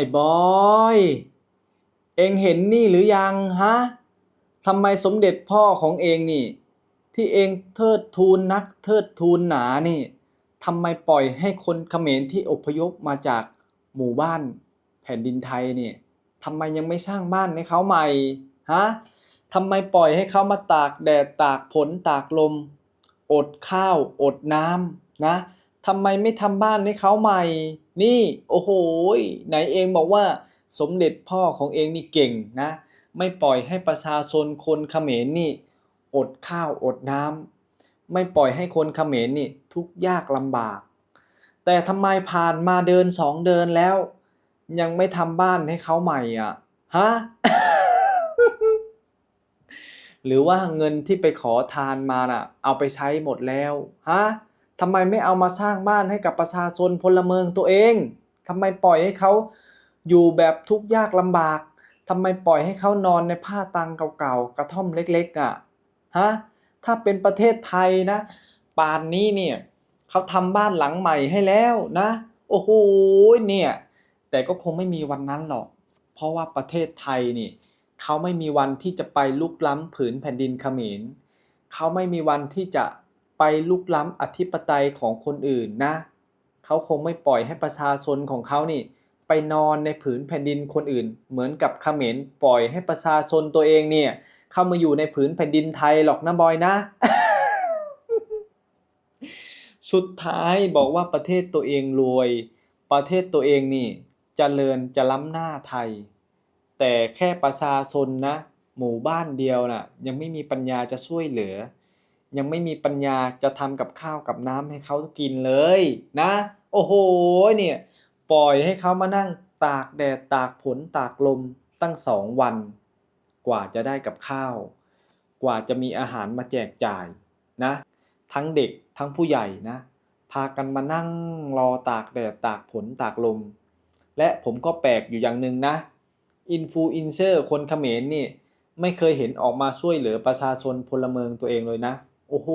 อ้บอย เองเห็นนี่หรือยังฮะทำไมสมเด็จพ่อของเองนี่ ที่เองเทิดทูนนักเทิดทูนหนานี่ทำไมปล่อยให้คนเขมรที่อพยพมาจากหมู่บ้านแผ่นดินไทยนี่ทำไมยังไม่สร้างบ้านให้เขาใหม่ฮะทำไมปล่อยให้เขามาตากแดดตากฝนตากลม อดข้าวอดน้ำนะ ทำไมไม่ทำบ้านให้เขาใหม่ นี่ โอ้โหไหนเองบอกว่า สมเด็จพ่อของเองนี่เก่งนะ ไม่ปล่อยให้ประชาชนคนเขมรนี่ อดข้าวอดน้ำไม่ปล่อยให้คนเขมรนี่ ทุกยากลำบาก แต่ทำไมผ่านมาเดินสองเดินแล้ว ยังไม่ทำบ้านให้เขาใหม่อะฮะหรือว่าเงินที่ไปขอทานมาน่ะ เอาไปใช้หมดแล้วฮะ ทำไมไม่เอามาสร้างบ้านให้กับประชาชนพลเมืองตัวเองทำไมปล่อยให้เขาอยู่แบบทุกข์ยากลำบากทำไมปล่อยให้เขานอนในผ้าตังเก่าๆกระท่อมเล็กๆอะฮะถ้าเป็นประเทศไทยนะ ป่านนี้เนี่ยเขาทำบ้านหลังใหม่ให้แล้วนะ โอ้โหเนี่ย แต่ก็คงไม่มีวันนั้นหรอก เพราะว่าประเทศไทยนี่เขาไม่มีวันที่จะไปลุกล้ำผืนแผ่นดินเขมรเขาไม่มีวันที่จะ ไปลุกล้ำอธิปไตยของคนอื่นนะ เขาคงไม่ปล่อยให้ประชาชนของเขานี่ ไปนอนในผืนแผ่นดินคนอื่น เหมือนกับเขมรปล่อยให้ประชาชนตัวเองเนี่ยเข้ามาอยู่ในผืนแผ่นดินไทยหรอกนะบอยนะ สุดท้ายบอกว่าประเทศตัวเองรวย ประเทศตัวเองนี่จเจริญจะล้ำหน้าไทย แต่แค่ประชาชนนะ หมู่บ้านเดียวน่ะ ยังไม่มีปัญญาจะช่วยเหลือ ยังไม่มีปัญญาจะทำกับข้าวกับน้ำให้เขากินเลยนะ โอ้โหเนี่ยปล่อยให้เขามานั่งตากแดดตากฝนตากลมตั้งสองวัน กว่าจะได้กับข้าว กว่าจะมีอาหารมาแจกจ่ายนะ ทั้งเด็กทั้งผู้ใหญ่นะ พากันมานั่งรอตากแดดตากฝนตากลม และผมก็แปลกอยู่อย่างหนึ่งนะอินฟลูเอนเซอร์คนเขมรนี่ไม่เคยเห็นออกมาช่วยเหลือประชาชนพลเมืองตัวเองเลยนะ โอ้โห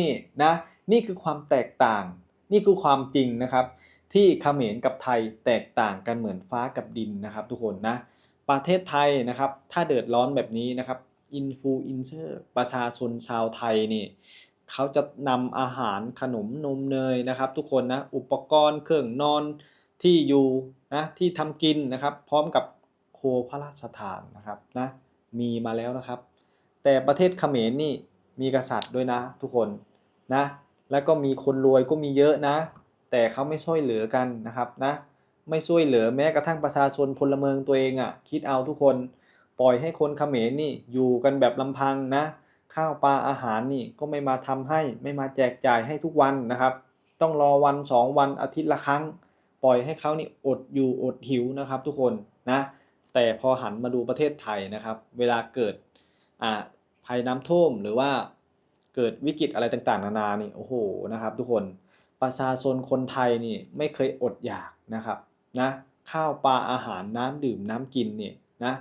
นี่นะนี่คือความแตกต่าง นี่คือความจริงนะครับ ที่เขมรกับไทยแตกต่างกันเหมือนฟ้ากับดินนะครับ ทุกคนนะประเทศไทยนะครับ ถ้าเดือดร้อนแบบนี้นะครับอินฟลูเอนเซอร์ประชาชนชาวไทยนี่เขาจะนำอาหารขนมนมเนยนะครับ ทุกคนนะอุปกรณ์เครื่องนอนที่อยู่นะที่ทำกินนะครับ พร้อมกับโคพระราชทานนะครับนะมีมาแล้วนะครับ แต่ประเทศเขมรนี่ มีกษัตริย์ด้วยนะ ทุกคนนะ แล้วก็มีคนรวยก็มีเยอะนะ แต่เขาไม่ช่วยเหลือกันนะครับนะไม่ช่วยเหลือแม้กระทั่งประชาชนพลเมืองตัวเองอะ่ะ คิดเอาทุกคนปล่อยให้คนเขมรนี่อยู่กันแบบลำพังนะ ข้าวปลาอาหารนี่ก็ไม่มาทำให้ไม่มาแจกจ่ายให้ทุกวันนะครับ ต้องรอวันสองวันอาทิตย์ละครั้ง ปล่อยให้เขานี่อดอยู่อดหิวนะครับทุกคนนะ แต่พอหันมาดูประเทศไทยนะครับ เวลาเกิดอ่า ภัยน้ำท่วมหรือว่าเกิดวิกฤตอะไรต่างๆ นานานี่โอ้โหนะครับทุกคนประชาชนคนไทยนี่ไม่เคยอดอยากนะครับนะข้าวปลาอาหารน้ำดื่มน้ำกินนี่นะ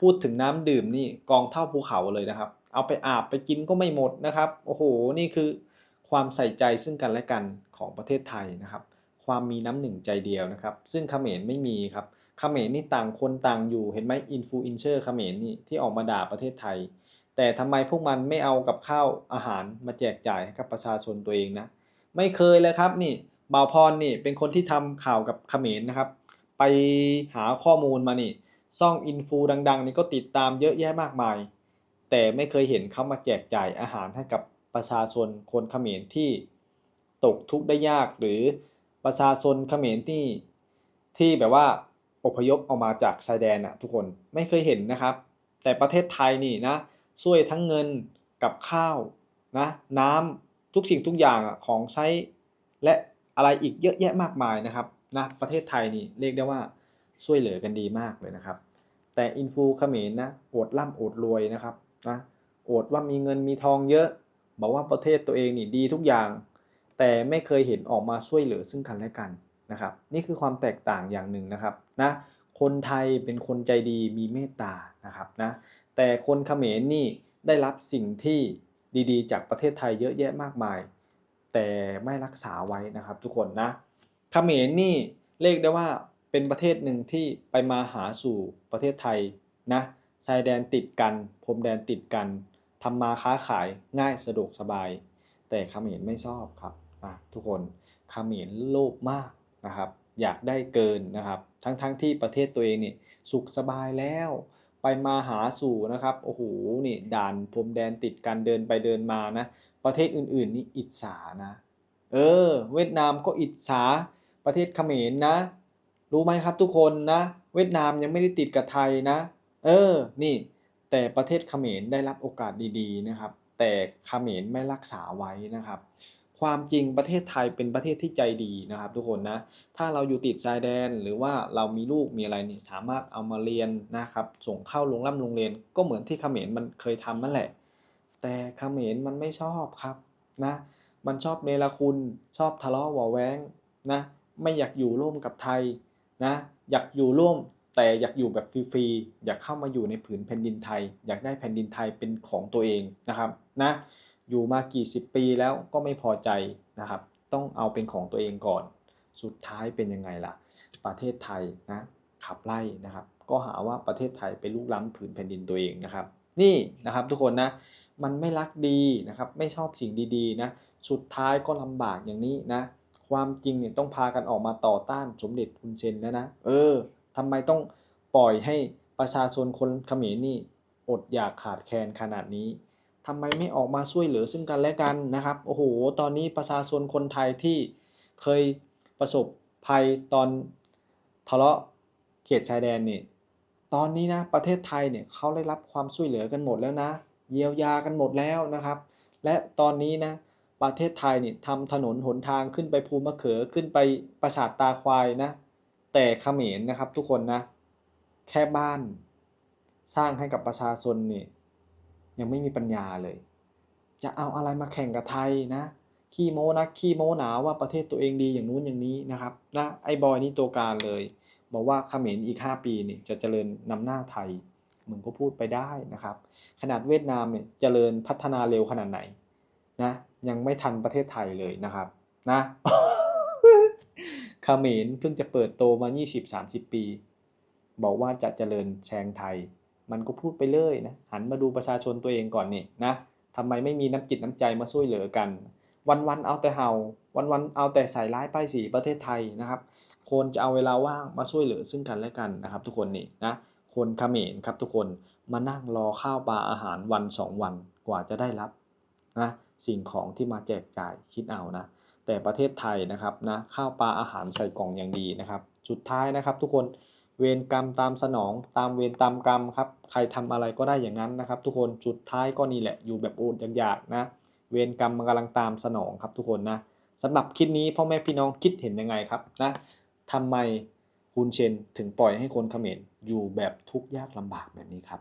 พูดถึงน้ำดื่มนี่กองเท่าภูเขาเลยนะครับ เอาไปอาบไปกินก็ไม่หมดนะครับ โอ้โหนี่คือความใส่ใจซึ่งกันและกันของประเทศไทยนะครับ ความมีน้ำหนึ่งใจเดียวนะครับ ซึ่งเขมรไม่มีครับเขมรนี่ต่างคนต่างอยู่เห็นไหมอินฟลูเอนเซอร์เขมรนี่ที่ออกมาด่าประเทศไทย แต่ทำไมพวกมันไม่เอากับข้าวอาหารมาแจกจ่ายให้กับประชาชนตัวเองนะ ไม่เคยเลยครับนี่บ่าวพรนี่เป็นคนที่ทำข่าวกับเขมรนะครับ ไปหาข้อมูลมานี่ซ่องอินฟูดัง ๆ นี่ก็ติดตามเยอะแยะมากมาย แต่ไม่เคยเห็นเขามาแจกจ่ายอาหารให้กับประชาชนคนเขมรที่ตกทุกข์ได้ยากหรือประชาชนเขมรที่ที่แบบว่าอพยพออกมาจากชายแดนน่ะทุกคนไม่เคยเห็นนะครับ แต่ประเทศไทยนี่นะ ช่วยทั้งเงินกับข้าวนะน้ำทุกสิ่งทุกอย่างอะของใช้และอะไรอีกเยอะแยะมากมายนะครับนะประเทศไทยนี่เรียกได้ว่าช่วยเหลือกันดีมากเลยนะครับ แต่อินฟูเขมรนะอดร่ำอดรวยนะครับนะอดว่ามีเงินมีทองเยอะ บอกว่าประเทศตัวเองนี่ดีทุกอย่าง แต่ไม่เคยเห็นออกมาช่วยเหลือซึ่งกันและกันนะครับ นี่คือความแตกต่างอย่างหนึ่งนะครับนะคนไทยเป็นคนใจดีมีเมตตานะครับนะ แต่คนเขมรนี่ได้รับสิ่งที่ดีๆ จากประเทศไทยเยอะแยะมากมาย แต่ไม่รักษาไว้นะครับทุกคนนะเขมรนี่เรียกได้ว่าเป็นประเทศหนึ่งที่ไปมาหาสู่ประเทศไทยนะชายแดนติดกันพรมแดนติดกันทำมาค้าขายง่ายสะดวกสบาย แต่เขมรไม่ชอบครับอะทุกคนเขมรโลภมากนะครับ อยากได้เกินนะครับ ทั้งๆทที่ประเทศตัวเองนี่สุขสบายแล้ว ไปมาหาสู่นะครับโอ้โหนี่ด่านพรมแดนติดกันเดินไปเดินมานะ ประเทศอื่นๆนี่อิจฉานะเออ เวียดนามก็อิจฉาประเทศเขมรนะ รู้ไหมครับทุกคนนะ เวียดนามยังไม่ได้ติดกับไทยนะ เออนี่ แต่ประเทศเขมรได้รับโอกาสดีๆนะครับ แต่เขมรไม่รักษาไว้นะครับ ความจริงประเทศไทยเป็นประเทศที่ใจดีนะครับทุกคนนะ ถ้าเราอยู่ติดชายแดนหรือว่าเรามีลูกมีอะไรนี่สามารถเอามาเรียนนะครับ ส่งเข้าโรงร่ำโรงเรียน ก็เหมือนที่เขมรมันเคยทำนั่นแหละ แต่เขมรมันไม่ชอบครับนะ มันชอบเนรคุณชอบทะเลาะเบาะแว้งนะ ไม่อยากอยู่ร่วมกับไทยนะ อยากอยู่ร่วมแต่อยากอยู่แบบฟรีๆอยากเข้ามาอยู่ในผืนแผ่นดินไทย อยากได้แผ่นดินไทยเป็นของตัวเองนะครับนะ อยู่มากี่สิบปีแล้วก็ไม่พอใจนะครับ ต้องเอาเป็นของตัวเองก่อน สุดท้ายเป็นยังไงล่ะ ประเทศไทยนะขับไล่นะครับ ก็หาว่าประเทศไทยไปลุกล้ำผืนแผ่นดินตัวเองนะครับ นี่นะครับทุกคนนะมันไม่รักดีนะครับ ไม่ชอบสิ่งดีๆนะสุดท้ายก็ลำบากอย่างนี้นะ ความจริงเนี่ยต้องพากันออกมาต่อต้านสมเด็จฮุนเซนแล้วนะเออทำไมต้องปล่อยให้ประชาชนคนเขมรนี่อดอยากขาดแคลนขนาดนี้ ทำไมไม่ออกมาช่วยเหลือซึ่งกันและกันนะครับ โอ้โห ตอนนี้ประชาชนคนไทยที่เคยประสบภัยตอนทะเลาะเขตชายแดนนี่ ตอนนี้นะประเทศไทยเนี่ยเขาได้รับความช่วยเหลือกันหมดแล้วนะ เยียวยากันหมดแล้วนะครับ และตอนนี้นะประเทศไทยเนี่ยทำถนนหนทางขึ้นไปภูมะเขือขึ้นไปปราสาทตาควายนะ แต่เขมรนนะครับทุกคนนะ แค่บ้านสร้างให้กับประชาชนนี่ ยังไม่มีปัญญาเลย จะเอาอะไรมาแข่งกับไทยนะ ขี้โม้นะขี้โม้หนาว่าประเทศตัวเองดีอย่างนู้นอย่างนี้นะครับนะไอ้บอยนี่ตัวการเลย บอกว่าเขมรอีก 5 ปีนี่จะเจริญนำหน้าไทยมึงก็พูดไปได้นะครับ ขนาดเวียดนามเนี่ยเจริญพัฒนาเร็วขนาดไหนนะยังไม่ทันประเทศไทยเลยนะครับนะเขมรเพิ่งจะเปิดโตมา 20-30 ปี บอกว่าจะเจริญแซงไทย มันก็พูดไปเลยนะหันมาดูประชาชนตัวเองก่อนนี่นะทำไมไม่มีน้ำจิตน้ำใจมาช่วยเหลือกัน วันๆเอาแต่เห่า วันๆเอาแต่ใส่ร้ายป้ายสีประเทศไทยนะครับควรจะเอาเวลาว่างมาช่วยเหลือซึ่งกันและกันนะครับ ทุกคนนี่นะคนเขมรครับทุกคนมานั่งรอข้าวปลาอาหารวันสองวันกว่าจะได้รับนะสิ่งของที่มาแจกจ่ายคิดเอานะ แต่ประเทศไทยนะครับนะข้าวปลาอาหารใส่กล่องอย่างดีนะครับ สุดท้ายนะครับ ทุกคน เวรกรรมตามสนองตามเวรตามกรรมครับ ใครทำอะไรก็ได้อย่างนั้นนะครับ ทุกคนจุดท้ายก็นี่แหละอยู่แบบโอดอยากๆนะ เวรกรรมมันกำลังตามสนองครับทุกคนนะสำหรับคลิปนี้พ่อแม่พี่น้องคิดเห็นยังไงครับนะทำไมฮุนเชนถึงปล่อยให้คนเขมรอยู่แบบทุกข์ยากลำบากแบบนี้ครับ